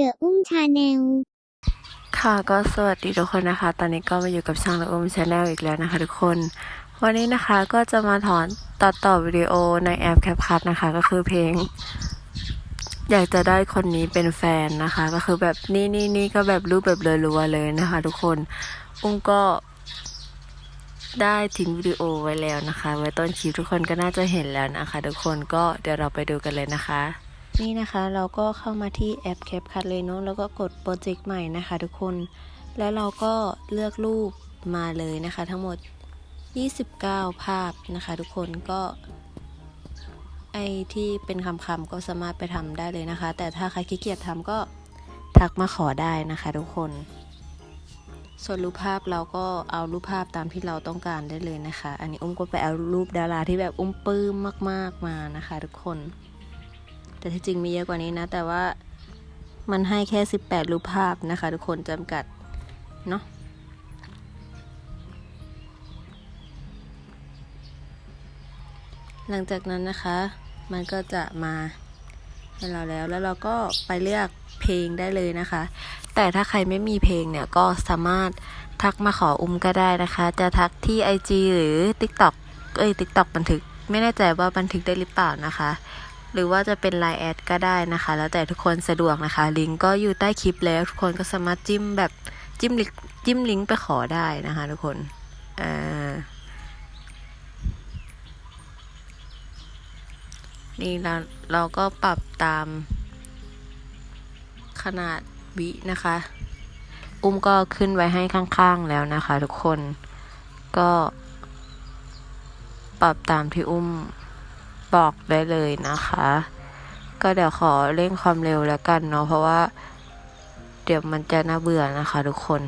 เดอะอุ้มชาแนลค่ะก็สวัสดีทุกคนนะคะ ตอนนี้ก็มาอยู่กับช่างละอุ้มชาแนลอีกแล้วนะคะทุกคน วันนี้นะคะก็จะมาถอนตัดต่อวิดีโอในแอป CapCut นะคะ ก็คือเพลง อยากจะได้คนนี้เป็นแฟนนะคะ ก็คือแบบนี่นี่นี่ก็แบบรูปแบบรัวๆเลยนะคะ ทุกคนอุ้มก็ได้ทิ้งวิดีโอไว้แล้วนะคะ ไว้ต้นคลิปทุกคนก็น่าจะเห็นแล้วนะคะ ทุกคนก็เดี๋ยวเราไปดูกันเลยนะคะ นี่นะคะเราก็เข้ามาที่แอป CapCut เลยเนาะแล้วก็กดโปรเจกต์ใหม่นะคะทุกคน แล้วเราก็เลือกรูปมาเลยนะคะ ทั้งหมด 29 ภาพนะคะทุกคนก็ไอที่เป็นคำๆก็สามารถไปทำได้เลยนะคะ แต่ถ้าใครขี้เกียจทำก็ทักมาขอได้นะคะทุกคน ส่วนรูปภาพเราก็เอารูปภาพตามที่เราต้องการได้เลยนะคะ อันนี้อุ้มก็ไปเอารูปดาราที่แบบอุ้มปื้มมาก ๆมานะคะ ทุกคน แต่ที่จริงมีเยอะกว่านี้นะ แต่ว่ามันให้แค่ 18 รูปภาพนะคะ ทุกคนจำกัด เนาะหลังจากนั้นนะคะ มันก็จะมาให้เราแล้ว แล้วเราก็ไปเลือกเพลงได้เลยนะคะ แต่ถ้าใครไม่มีเพลงเนี่ย ก็สามารถทักมาขออุ้มก็ได้นะคะ จะทักที่ IG หรือ TikTok เอ้ย TikTok บันทึก ไม่แน่ใจว่าบันทึกได้หรือเปล่านะคะ หรือว่าจะเป็น Line แอดก็ได้นะคะ แล้วแต่ทุกคนสะดวกนะคะ ลิงก์ก็อยู่ใต้คลิปแล้ว ทุกคนก็สามารถจิ้มแบบจิ้มลิงจิ้มลิงก์ไปขอได้นะคะ ทุกคนอ่านี่เราเราก็ปรับตามขนาดวินะคะ อุ้มก็ขึ้นไว้ให้ข้างๆแล้วนะคะ ทุกคนก็ปรับตามที่อุ้ม บอกได้เลยนะคะ ก็เดี๋ยวขอเร่งความเร็วแล้วกันเนาะเพราะว่า เดี๋ยวมันจะน่าเบื่อนะคะทุกคน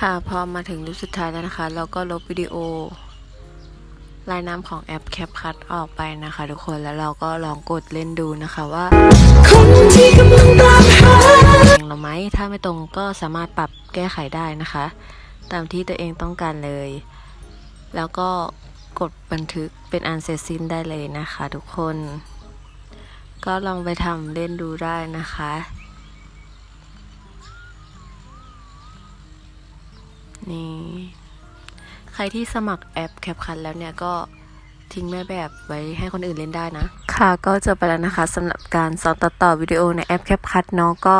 ค่ะพอมาถึงรูปสุดท้ายแล้วนะคะ เราก็ลบวิดีโอลายน้ำของแอป CapCut ออกไปนะคะ ทุกคนแล้วเราก็ลองกดเล่นดูนะคะว่าคนที่กำลังตามหาเองเราไหมถ้าไม่ตรงก็สามารถปรับแก้ไขได้นะคะ ตามที่ตัวเองต้องการเลย แล้วก็กดบันทึกเป็นอันเสร็จสิ้นได้เลยนะคะ ทุกคน ก็ลองไปทำเล่นดูได้นะคะ นี่ ใครที่สมัครแอป CapCut แล้วเนี่ยก็ทิ้งแม่แบบไว้ให้คนอื่นเล่นได้นะ ค่ะก็จบไปแล้วนะคะสำหรับการสอนตัดต่อวิดีโอในแอป CapCut เนาะก็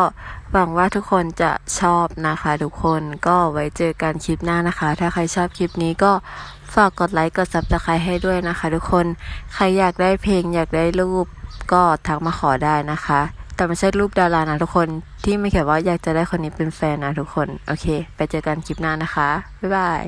หวังว่าทุกคนจะชอบนะคะ ทุกคนก็ไว้เจอกันคลิปหน้านะคะ ถ้าใครชอบคลิปนี้ก็ฝากกดไลค์กด Subscribe ให้ด้วยนะคะ ทุกคนใครอยากได้เพลงอยากได้รูปก็ทักมาขอได้นะคะ แต่ไม่ใช่รูปดารานะทุกคน ที่ไม่เขียนว่าอยากจะได้คนนี้เป็นแฟนนะทุกคน โอเค ไปเจอกันคลิปหน้านะคะ บ๊ายบาย